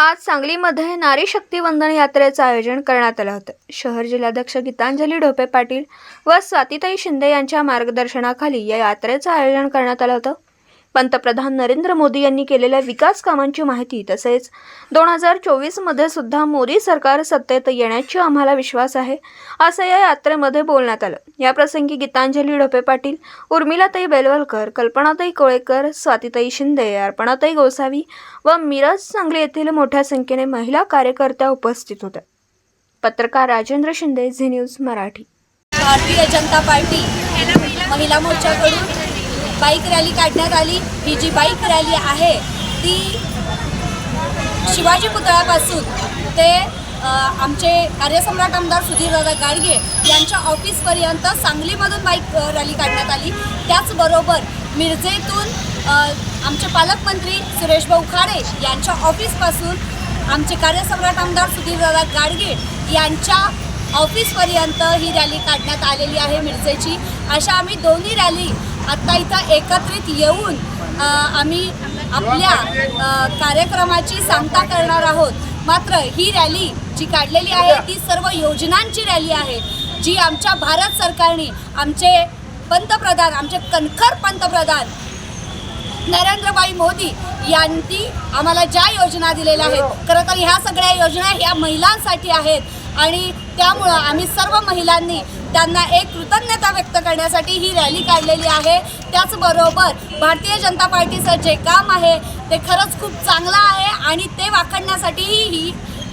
आज सांगलीमध्ये नारी शक्ती वंदन यात्रेचं आयोजन करण्यात आलं होतं. शहर जिल्हाध्यक्ष गीतांजली ढोपे पाटील व स्वातीताई शिंदे यांच्या मार्गदर्शनाखाली या यात्रेचं आयोजन करण्यात आलं होतं. पंतप्रधान नरेंद्र मोदी यांनी केलेल्या विकास कामांची माहिती तसेच दोन हजार चोवीसमध्ये सुद्धा मोदी सरकार सत्तेत येण्याची आम्हाला विश्वास आहे असं या यात्रेमध्ये बोलण्यात आलं. याप्रसंगी गीतांजली ढोपे पाटील उर्मिलाताई बेलवलकर कल्पनाताई कोळेकर स्वातीताई शिंदे अर्पणाताई गोसावी व मिरज सांगली येथील मोठ्या संख्येने महिला कार्यकर्त्या उपस्थित होत्या. पत्रकार Rajendra Shinde Zee news Marathi. Bharatiya Janata party महिला मोर्चाकडून बाईक रॅली काढण्यात आली. ही जी बाईक रॅली आहे ती शिवाजी पुतळ्यापासून ते आमचे कार्यसम्राट आमदार सुधीरदादा गाडगे यांच्या ऑफिसपर्यंत सांगलीमधून बाईक रॅली काढण्यात आली. त्याचबरोबर मिरजेतून आमचे पालकमंत्री सुरेश भाऊ खाडे यांच्या ऑफिसपासून आमचे कार्यसम्राट आमदार सुधीरदादा गाडगे यांच्या ऑफिसपर्यंत ही रॅली काढण्यात आलेली आहे मिरजेची. अशा आम्ही दोन्ही रॅली आत्ता इथं एकत्रित येऊन आम्ही आपल्या कार्यक्रमाची सांगता करणार आहोत. मात्र ही रॅली जी काढलेली आहे ती सर्व योजनांची रॅली आहे जी आमच्या भारत सरकारने आमचे पंतप्रधान आमचे कणखर पंतप्रधान नरेंद्रभाई मोदी यांनी आम्हाला ज्या योजना दिलेल्या आहेत खरं तर ह्या सगळ्या योजना ह्या महिलांसाठी आहेत. आणि त्यामुळं आम्ही सर्व महिलांनी त्यांना एक कृतज्ञता व्यक्त करण्यासाठी ही रॅली काढलेली आहे. त्याचबरोबर भारतीय जनता पार्टीचं जे काम आहे ते खरंच खूप चांगलं आहे आणि ते वाखडण्यासाठीही ही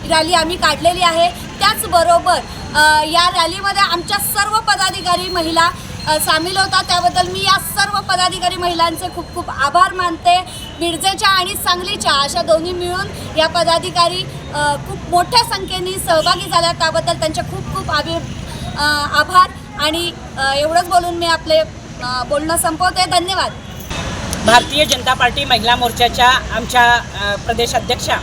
रॅली आम्ही काढलेली आहे. त्याचबरोबर या रॅलीमध्ये आमच्या सर्व पदाधिकारी महिला सामील होता त्याबद्दल मी या सर्व पदाधिकारी महिलांचे खूप खूप आभार मानते. मिरजेच्या आणि सांगलीच्या अशा दोन्ही मिळून या पदाधिकारी खूप मोठ्या संख्येने सहभागी झाल्या त्याबद्दल त्यांचे खूप खूप आभि आभार. आणि एवढंच बोलून मी आपले बोलणं संपवते. धन्यवाद. भारतीय जनता पार्टी महिला मोर्चाच्या आमच्या प्रदेशाध्यक्षा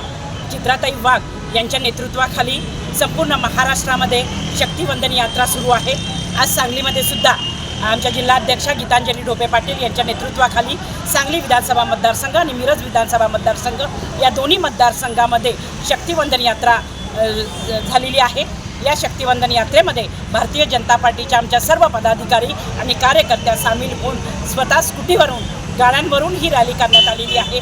चित्राताई वाघ यांच्या नेतृत्वाखाली संपूर्ण महाराष्ट्रामध्ये शक्तिवंदन यात्रा सुरू आहे. आज सांगलीमध्ये सुद्धा आमच्या जिल्हाध्यक्षा गीतांजली ढोपे पाटील यांच्या नेतृत्वाखाली सांगली विधानसभा मतदारसंघ आणि मिरज विधानसभा मतदारसंघ या दोन्ही मतदारसंघामध्ये शक्तिवंदन यात्रा झालेली आहे. या शक्तिवंदन यात्रेमध्ये भारतीय जनता पार्टीच्या आमच्या सर्व पदाधिकारी आणि कार्यकर्त्या सामील होऊन स्वतः स्कूटीवरून गाड्यांवरून ही रॅली करण्यात आलेली आहे.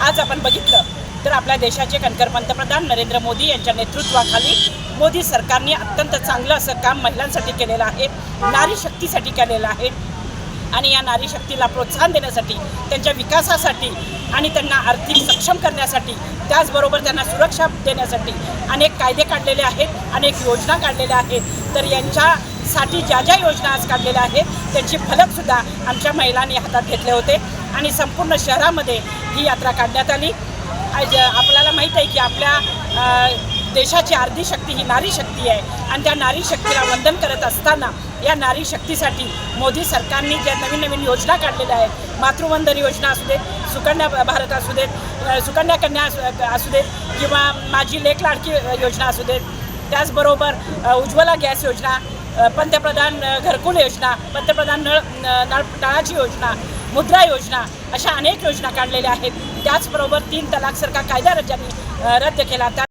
आज आपण बघितलं तर आपल्या देशाचे कणकर पंतप्रधान नरेंद्र मोदी यांच्या नेतृत्वाखाली मोदी सरकारने अत्यंत चांगलं असं काम महिलांसाठी केलेलं आहे नारी शक्तीसाठी केलेलं आहे. आणि या नारी शक्तीला प्रोत्साहन देण्यासाठी त्यांच्या विकासासाठी आणि त्यांना आर्थिक सक्षम करण्यासाठी त्याचबरोबर त्यांना सुरक्षा देण्यासाठी अनेक कायदे काढलेले आहेत अनेक योजना काढलेल्या आहेत. तर यांच्यासाठी ज्या ज्या योजना आज काढलेल्या आहेत त्यांची फलकसुद्धा आमच्या महिलांनी हातात घेतले होते. आणि संपूर्ण शहरामध्ये ही यात्रा काढण्यात आली. आपल्याला माहीत आहे की आपल्या देशाची अर्धी शक्ती ही नारी शक्ती आहे. आणि त्या नारी शक्तीला वंदन करत असताना या नारी शक्तीसाठी मोदी सरकारने ज्या नवीन नवीन योजना काढलेल्या आहेत मातृवंदन योजना असू देत सुकन्या भारत असू देत सुकन्या कन्या असू- असू देत किंवा माझी लेख लाडकी योजना असू देत. त्याचबरोबर उज्ज्वला गॅस योजना पंतप्रधान घरकुल योजना पंतप्रधान नळ न- नळ नळाची योजना मुद्रा योजना अशा अनेक योजना काढलेल्या आहेत. त्याचबरोबर तीन तलाकसारखा कायदा राज्यांनी रद्द केला. त्या